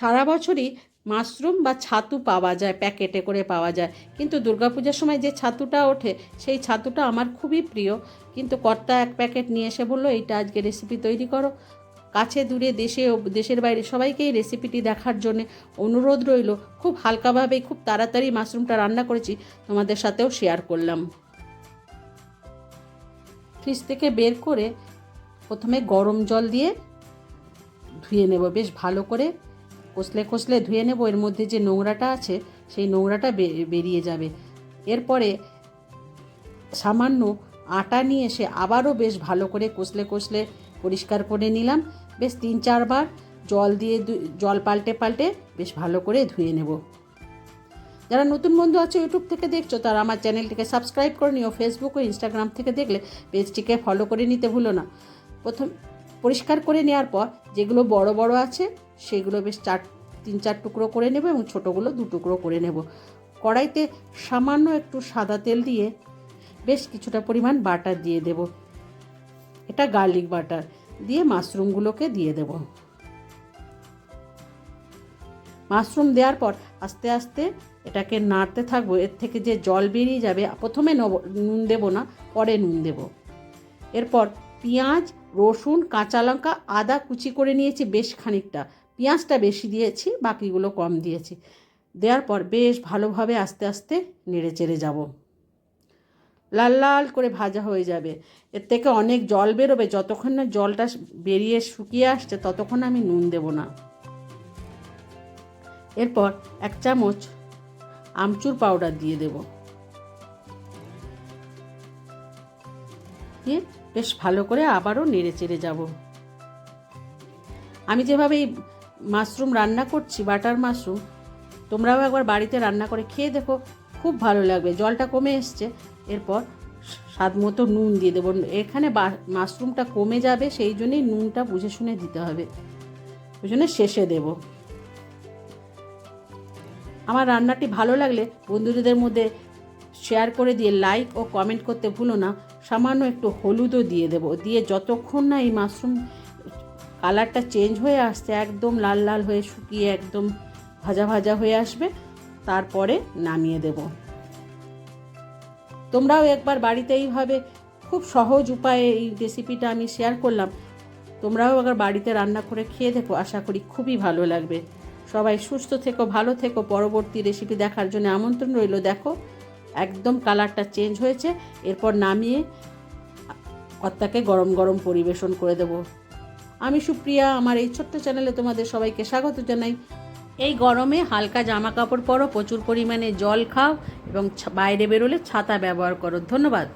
সারা বছরই মাশরুম বা ছাতু পাওয়া যায়, প্যাকেটে করে পাওয়া যায়। কিন্তু দুর্গাপূজার সময় যে ছাতুটা ওঠে, সেই ছাতুটা আমার খুবই প্রিয়। কিন্তু কর্তা এক প্যাকেট নিয়ে এসে বলল, এইটা আজকে রেসিপি তৈরি করো। কাছে দূরে দেশে দেশের বাইরে সবাইকেই রেসিপিটি দেখার জন্য অনুরোধ রইল। খুব হালকাভাবে খুব তাড়াতাড়ি মাশরুমটা রান্না করেছি। তোমাদের সাথেও শেয়ার করলাম। ফ্রিজ থেকে বের করে প্রথমে গরম জল দিয়ে ধুয়ে নেব। বেশ ভালো করে কষলে কষলে ধুয়ে নেব, এর মধ্যে যে নোংরাটা আছে, সেই নোংরাটা বেরিয়ে যাবে। এরপরে সামান্য আটা নিয়ে এসে আবারও বেশ ভালো করে কষলে কষলে পরিষ্কার করে নিলাম। বেশ তিন চারবার জল দিয়ে জল পাল্টে পাল্টে বেশ ভালো করে ধুয়ে নেব। যারা নতুন বন্ধু আছে ইউটিউব থেকে দেখছ, তারা আমার চ্যানেলটিকে সাবস্ক্রাইব করে নিও। ফেসবুক ও ইনস্টাগ্রাম থেকে দেখলে পেজটিকে ফলো করে নিতে ভুলো না। প্রথম পরিষ্কার করে নেওয়ার পর যেগুলো বড় বড় আছে, সেগুলো বেশ চার, তিন চার টুকরো করে নেব এবং ছোটোগুলো দু টুকরো করে নেব। কড়াইতে সামান্য একটু সাদা তেল দিয়ে বেশ কিছুটা পরিমাণ বাটার দিয়ে দেব। এটা গার্লিক বাটার দিয়ে মাশরুমগুলোকে দিয়ে দেব। মাশরুম দেওয়ার পর আস্তে আস্তে এটাকে নাড়তে থাকব। এর থেকে যে জল বেরিয়ে যাবে, প্রথমে নুন দেব না, পরে নুন দেব। এরপর পেঁয়াজ, রসুন, কাঁচা লঙ্কা, আদা কুচি করে নিয়েছি বেশ খানিকটা। পেঁয়াজটা বেশি দিয়েছি, বাকিগুলো কম দিয়েছি। দেওয়ার পর বেশ ভালোভাবে আস্তে আস্তে নেড়ে চেড়ে যাব। লাল লাল করে ভাজা হয়ে যাবে। এর থেকে অনেক জল বেরোবে। যতক্ষণ না জলটা বেরিয়ে শুকিয়ে আসছে, ততক্ষণ আমি নুন দেব না। এরপর এক চামচ আমচুর পাউডার দিয়ে দেব। দিয়ে বেশ ভালো করে আবারও নেড়ে চেড়ে যাব। আমি যেভাবে এই মাশরুম রান্না করছি, বাটার মাশরুম, তোমরাও একবার বাড়িতে রান্না করে খেয়ে দেখো, খুব ভালো লাগবে। জলটা কমে এসছে, এরপর স্বাদ মতো নুন দিয়ে দেবো। এখানে মাশরুমটা কমে যাবে, সেই জন্যই নুনটা বুঝে শুনে দিতে হবে। ওই জন্য শেষে দেবো। আমার রান্নাটি ভালো লাগলে বন্ধুদের মধ্যে শেয়ার করে দিয়ে লাইক ও কমেন্ট করতে ভুলো না। সামান্য একটু হলুদও দিয়ে দেবো। দিয়ে যতক্ষণ না এই মাশরুম কালারটা চেঞ্জ হয়ে আসছে, একদম লাল লাল হয়ে শুকিয়ে একদম ভাজা ভাজা হয়ে আসবে, তারপরে নামিয়ে দেব। তোমরাও একবার বাড়িতে এইভাবে খুব সহজ উপায়ে এই রেসিপিটা আমি শেয়ার করলাম। তোমরাও একবার বাড়িতে রান্না করে খেয়ে দেখো, আশা করি খুবই ভালো লাগবে। সবাই সুস্থ থেকো, ভালো থেকো। পরবর্তী রেসিপি দেখার জন্য আমন্ত্রণ রইল। দেখো একদম কালারটা চেঞ্জ হয়েছে। এরপর নামিয়ে কর্তাকে গরম গরম পরিবেশন করে দেব। আমি সুপ্রিয়া, আমার এই ছোট্ট চ্যানেলে তোমাদের সবাইকে স্বাগত জানাই। এই গরমে হালকা জামা কাপড় পরো, প্রচুর পরিমাণে জল খাও এবং বাইরে বেরোলে ছাতা ব্যবহার করো। ধন্যবাদ।